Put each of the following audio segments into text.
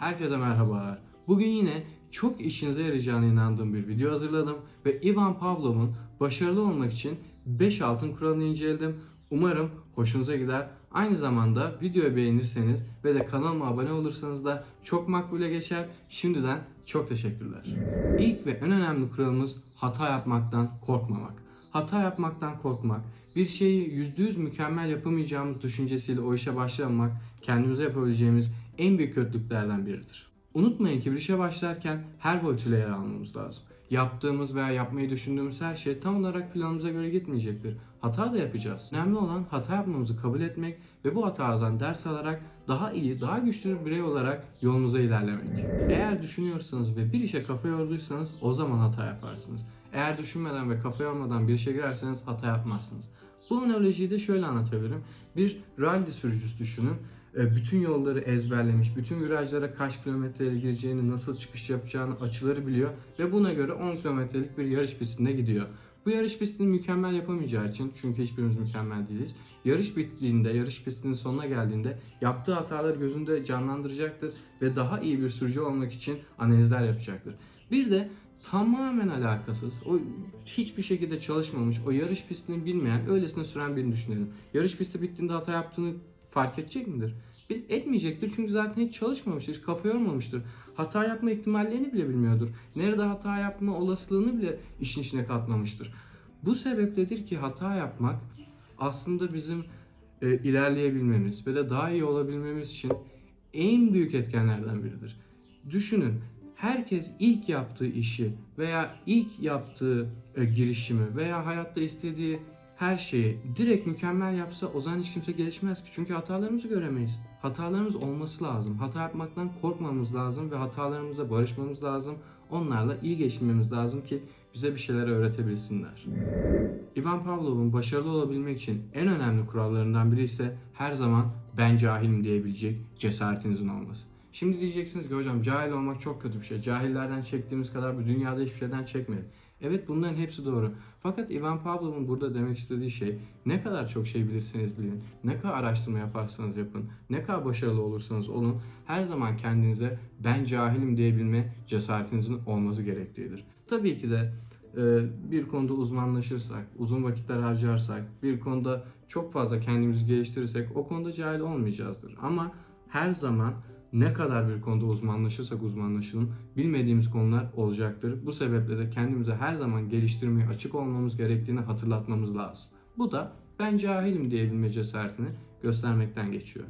Herkese merhabalar. Bugün yine çok işinize yarayacağına inandığım bir video hazırladım ve Ivan Pavlov'un başarılı olmak için 5 altın kuralını inceledim. Umarım hoşunuza gider. Aynı zamanda videoyu beğenirseniz ve de kanalıma abone olursanız da çok makbule geçer. Şimdiden çok teşekkürler. İlk ve en önemli kuralımız hata yapmaktan korkmamak. Hata yapmaktan korkmak, bir şeyi %100 mükemmel yapamayacağımız düşüncesiyle o işe başlamamak kendimize yapabileceğimiz en büyük kötülüklerden biridir. Unutmayın ki bir işe başlarken her boyutuyla yer almamız lazım. Yaptığımız veya yapmayı düşündüğümüz her şey tam olarak planımıza göre gitmeyecektir. Hata da yapacağız. Önemli olan hata yapmamızı kabul etmek ve bu hatadan ders alarak daha iyi, daha güçlü bir birey olarak yolunuza ilerlemek. Eğer düşünüyorsanız ve bir işe kafa yorduysanız o zaman hata yaparsınız. Eğer düşünmeden ve kafa yormadan bir işe girerseniz hata yapmazsınız. Bu analojiyi de şöyle anlatabilirim. Bir rally sürücüsü düşünün. E, Bütün yolları ezberlemiş, bütün virajlara kaç kilometreyle gireceğini, nasıl çıkış yapacağını, açıları biliyor ve buna göre 10 kilometrelik bir yarış pistinde gidiyor. Bu yarış pistini mükemmel yapamayacağı için çünkü hiçbirimiz mükemmel değiliz. Yarış bittiğinde, yarış pistinin sonuna geldiğinde yaptığı hataları gözünde canlandıracaktır ve daha iyi bir sürücü olmak için analizler yapacaktır. Bir de tamamen alakasız, o hiçbir şekilde çalışmamış, o yarış pistini bilmeyen, öylesine süren birini düşünelim. Yarış pisti bittiğinde hata yaptığını fark edecek midir? Bir etmeyecektir çünkü zaten hiç çalışmamıştır, kafa yormamıştır. Hata yapma ihtimallerini bile bilmiyordur. Nerede hata yapma olasılığını bile işin içine katmamıştır. Bu sebepledir ki hata yapmak aslında bizim e, ilerleyebilmemiz ve de daha iyi olabilmemiz için en büyük etkenlerden biridir. Düşünün, herkes ilk yaptığı işi veya ilk yaptığı e, girişimi veya hayatta istediği her şeyi direkt mükemmel yapsa o zaman hiç kimse gelişmez ki. Çünkü hatalarımızı göremeyiz. Hatalarımız olması lazım. Hata yapmaktan korkmamız lazım ve hatalarımıza barışmamız lazım. Onlarla iyi geçinmemiz lazım ki bize bir şeyler öğretebilsinler. Ivan Pavlov'un başarılı olabilmek için en önemli kurallarından biri ise her zaman ben cahilim diyebilecek cesaretinizin olması. Şimdi diyeceksiniz ki hocam cahil olmak çok kötü bir şey. Cahillerden çektiğimiz kadar bu dünyada hiçbir şeyden çekmedik. Evet bunların hepsi doğru. Fakat Ivan Pavlov'un burada demek istediği şey ne kadar çok şey bilirseniz bilin, ne kadar araştırma yaparsanız yapın, ne kadar başarılı olursanız olun her zaman kendinize ben cahilim diyebilme cesaretinizin olması gerektiğidir. Tabii ki de e, bir konuda uzmanlaşırsak, uzun vakitler harcarsak, bir konuda çok fazla kendimizi geliştirirsek o konuda cahil olmayacağızdır. Ama her zaman ne kadar bir konuda uzmanlaşırsak uzmanlaşalım bilmediğimiz konular olacaktır. Bu sebeple de kendimize her zaman geliştirmeye açık olmamız gerektiğini hatırlatmamız lazım. Bu da ben cahilim diyebilme cesaretini göstermekten geçiyor.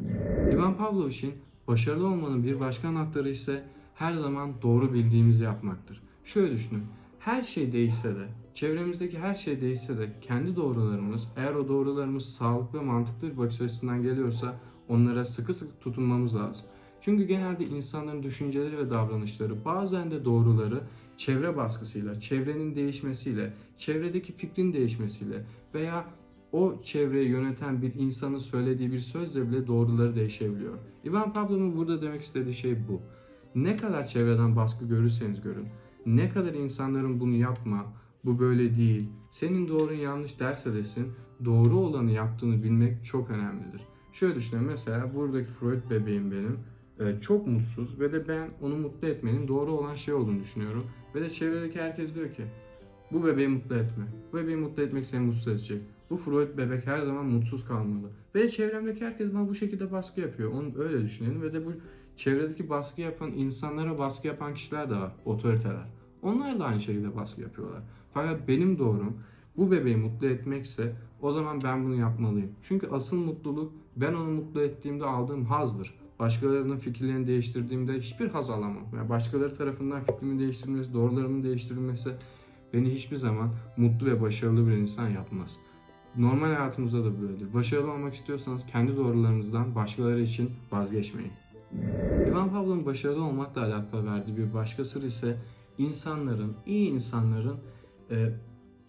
Ivan Pavlovic'in başarılı olmanın bir başka anahtarı ise her zaman doğru bildiğimizi yapmaktır. Şöyle düşünün. Her şey değişse de, çevremizdeki her şey değişse de kendi doğrularımız, eğer o doğrularımız sağlıklı ve mantıklı bir bakış açısından geliyorsa onlara sıkı sıkı tutunmamız lazım. Çünkü genelde insanların düşünceleri ve davranışları bazen de doğruları çevre baskısıyla, çevrenin değişmesiyle, çevredeki fikrin değişmesiyle veya o çevreyi yöneten bir insanın söylediği bir sözle bile doğruları değişebiliyor. Ivan Pavlov'un burada demek istediği şey bu. Ne kadar çevreden baskı görürseniz görün, ne kadar insanların bunu yapma, bu böyle değil, senin doğrun yanlış derse desin, doğru olanı yaptığını bilmek çok önemlidir. Şöyle düşünün mesela buradaki Freud bebeğim benim çok mutsuz ve de ben onu mutlu etmenin doğru olan şey olduğunu düşünüyorum. Ve de çevredeki herkes diyor ki bu bebeği mutlu etme. Bu bebeği mutlu etmek seni mutsuz edecek. Bu Freud bebek her zaman mutsuz kalmalı. Ve çevremdeki herkes bana bu şekilde baskı yapıyor. Onu öyle düşünelim ve de bu çevredeki baskı yapan insanlara baskı yapan kişiler de var. Otoriteler. Onlar da aynı şekilde baskı yapıyorlar. Fakat benim doğrum bu bebeği mutlu etmekse o zaman ben bunu yapmalıyım. Çünkü asıl mutluluk ben onu mutlu ettiğimde aldığım hazdır. Başkalarının fikirlerini değiştirdiğimde hiçbir haz alamam. Yani başkaları tarafından fikrimi değiştirilmesi, doğrularımın değiştirilmesi beni hiçbir zaman mutlu ve başarılı bir insan yapmaz. Normal hayatımızda da böyledir. Başarılı olmak istiyorsanız kendi doğrularınızdan başkaları için vazgeçmeyin. Ivan Pavlov'un başarılı olmakla alakalı verdiği bir başka sır ise insanların, iyi insanların e,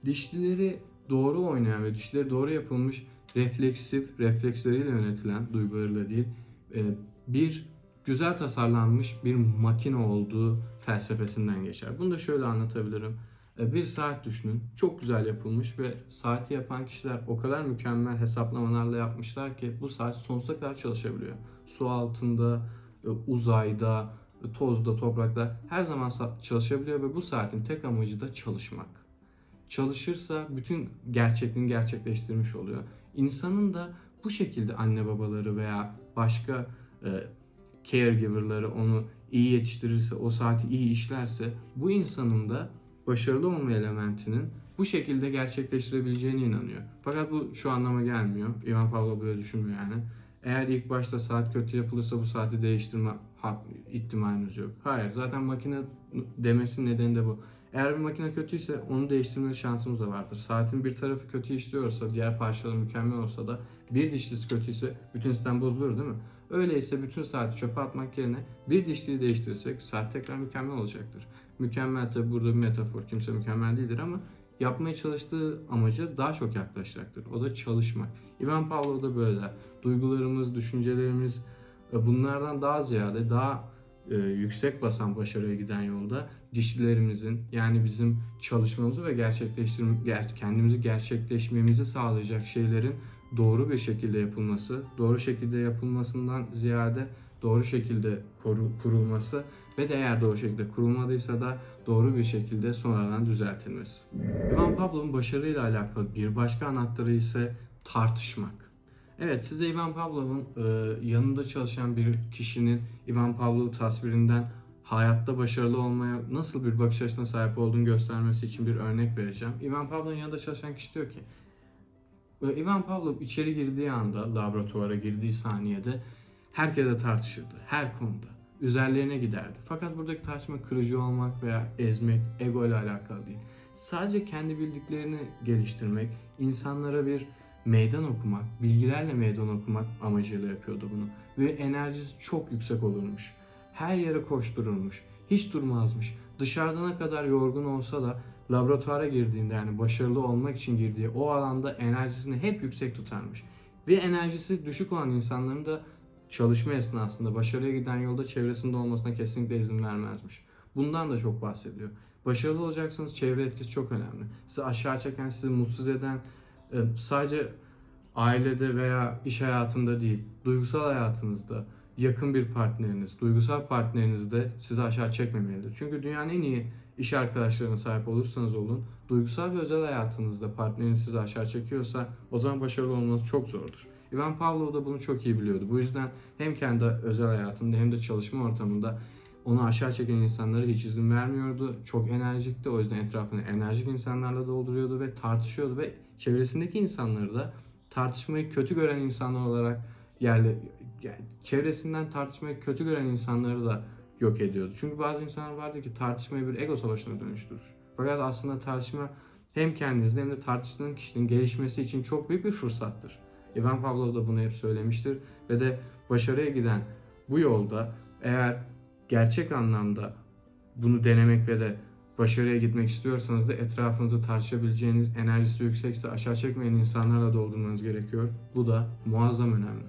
dişlileri doğru oynayan ve dişleri doğru yapılmış refleksif, refleksleriyle yönetilen, duygularıyla değil, e, bir güzel tasarlanmış bir makine olduğu felsefesinden geçer. Bunu da şöyle anlatabilirim. E, Bir saat düşünün. Çok güzel yapılmış ve saati yapan kişiler o kadar mükemmel hesaplamalarla yapmışlar ki bu saat sonsuza kadar çalışabiliyor. Su altında, e, uzayda, tozda, toprakta her zaman çalışabiliyor ve bu saatin tek amacı da çalışmak. Çalışırsa bütün gerçekliğini gerçekleştirmiş oluyor. İnsanın da bu şekilde anne babaları veya başka e, caregiver'ları onu iyi yetiştirirse, o saati iyi işlerse bu insanın da başarılı olma elementinin bu şekilde gerçekleştirebileceğine inanıyor. Fakat bu şu anlama gelmiyor. Ivan Pavlov böyle düşünmüyor yani. Eğer ilk başta saat kötü yapılırsa bu saati değiştirme ihtimaliniz yok. Hayır zaten makine demesinin nedeni de bu. Eğer bir makine kötüyse onu değiştirme şansımız da vardır. Saatin bir tarafı kötü işliyorsa, diğer parçaları mükemmel olsa da bir dişlisi kötüyse bütün sistem bozulur değil mi? Öyleyse bütün saati çöpe atmak yerine bir dişliyi değiştirirsek saat tekrar mükemmel olacaktır. Mükemmel tabi burada bir metafor. Kimse mükemmel değildir ama yapmaya çalıştığı amaca daha çok yaklaşacaktır. O da çalışmak. Ivan Pavlov da böyle. Duygularımız, düşüncelerimiz e, bunlardan daha ziyade daha e, yüksek basan başarıya giden yolda dişlilerimizin yani bizim çalışmamızı ve gerçekleştirme, ger- kendimizi gerçekleşmemizi sağlayacak şeylerin doğru bir şekilde yapılması, doğru şekilde yapılmasından ziyade doğru şekilde koru- kurulması ve de eğer doğru şekilde kurulmadıysa da doğru bir şekilde sonradan düzeltilmesi. Ivan Pavlov'un başarıyla alakalı bir başka anahtarı ise tartışmak. Evet size Ivan Pavlov'un e, yanında çalışan bir kişinin Ivan Pavlov tasvirinden hayatta başarılı olmaya nasıl bir bakış açısına sahip olduğunu göstermesi için bir örnek vereceğim. Ivan Pavlov'un yanında çalışan kişi diyor ki e, Ivan Pavlov içeri girdiği anda laboratuvara girdiği saniyede herkese tartışırdı. Her konuda. Üzerlerine giderdi. Fakat buradaki tartışma kırıcı olmak veya ezmek, ego ile alakalı değil. Sadece kendi bildiklerini geliştirmek, insanlara bir meydan okumak, bilgilerle meydan okumak amacıyla yapıyordu bunu. Ve enerjisi çok yüksek olurmuş. Her yere koştururmuş. Hiç durmazmış. Dışarıda ne kadar yorgun olsa da laboratuvara girdiğinde yani başarılı olmak için girdiği o alanda enerjisini hep yüksek tutarmış. Ve enerjisi düşük olan insanların da çalışma esnasında başarıya giden yolda çevresinde olmasına kesinlikle izin vermezmiş. Bundan da çok bahsediyor. Başarılı olacaksanız çevre etkisi çok önemli. Sizi aşağı çeken, sizi mutsuz eden sadece ailede veya iş hayatında değil, duygusal hayatınızda yakın bir partneriniz, duygusal partneriniz de sizi aşağı çekmemelidir. Çünkü dünyanın en iyi iş arkadaşlarına sahip olursanız olun, duygusal ve özel hayatınızda partneriniz sizi aşağı çekiyorsa o zaman başarılı olmanız çok zordur. Ivan Pavlov da bunu çok iyi biliyordu. Bu yüzden hem kendi özel hayatında hem de çalışma ortamında onu aşağı çeken insanlara hiç izin vermiyordu. Çok enerjikti. O yüzden etrafını enerjik insanlarla dolduruyordu ve tartışıyordu ve çevresindeki insanları da tartışmayı kötü gören insanlar olarak yerle yani çevresinden tartışmayı kötü gören insanları da yok ediyordu. Çünkü bazı insanlar vardı ki tartışmayı bir ego savaşına dönüştürür. Fakat aslında tartışma hem kendinizde hem de tartıştığın kişinin gelişmesi için çok büyük bir fırsattır. Ivan Pavlov da bunu hep söylemiştir ve de başarıya giden bu yolda eğer gerçek anlamda bunu denemek ve de başarıya gitmek istiyorsanız da etrafınızı tartışabileceğiniz enerjisi yüksekse aşağı çekmeyen insanlarla doldurmanız gerekiyor. Bu da muazzam önemli.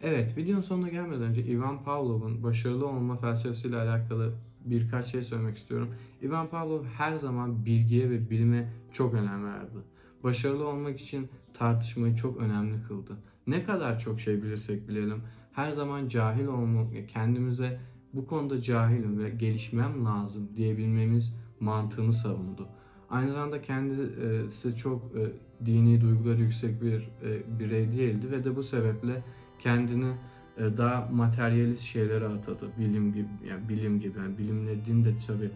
Evet, videonun sonuna gelmeden önce Ivan Pavlov'un başarılı olma felsefesiyle alakalı birkaç şey söylemek istiyorum. Ivan Pavlov her zaman bilgiye ve bilime çok önem verdi. Başarılı olmak için tartışmayı çok önemli kıldı. Ne kadar çok şey bilirsek bilelim, her zaman cahil olmak, kendimize bu konuda cahilim ve gelişmem lazım diyebilmemiz mantığını savundu. Aynı zamanda kendisi çok e, dini duyguları yüksek bir e, birey değildi ve de bu sebeple kendini e, daha materyalist şeylere atadı. Bilim gibi, yani bilim gibi, yani bilimle din de tabii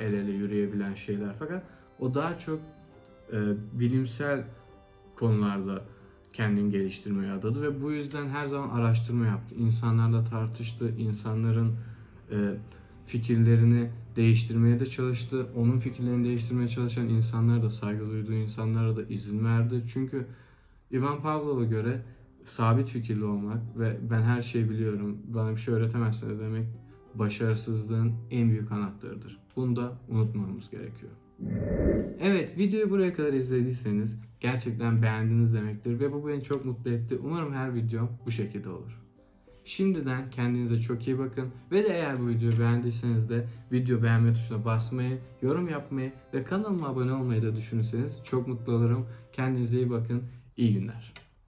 el ele yürüyebilen şeyler fakat o daha çok bilimsel konularda kendini geliştirmeye adadı ve bu yüzden her zaman araştırma yaptı. İnsanlarla tartıştı, insanların fikirlerini değiştirmeye de çalıştı. Onun fikirlerini değiştirmeye çalışan insanlara da saygı duyduğu insanlara da izin verdi. Çünkü Ivan Pavlov'a göre sabit fikirli olmak ve ben her şeyi biliyorum, bana bir şey öğretemezsiniz demek başarısızlığın en büyük anahtarıdır. Bunu da unutmamamız gerekiyor. Evet, videoyu buraya kadar izlediyseniz gerçekten beğendiniz demektir ve bu beni çok mutlu etti. Umarım her videom bu şekilde olur. Şimdiden kendinize çok iyi bakın ve de eğer bu videoyu beğendiyseniz de video beğenme tuşuna basmayı, yorum yapmayı ve kanalıma abone olmayı da düşünürseniz çok mutlu olurum. Kendinize iyi bakın. İyi günler.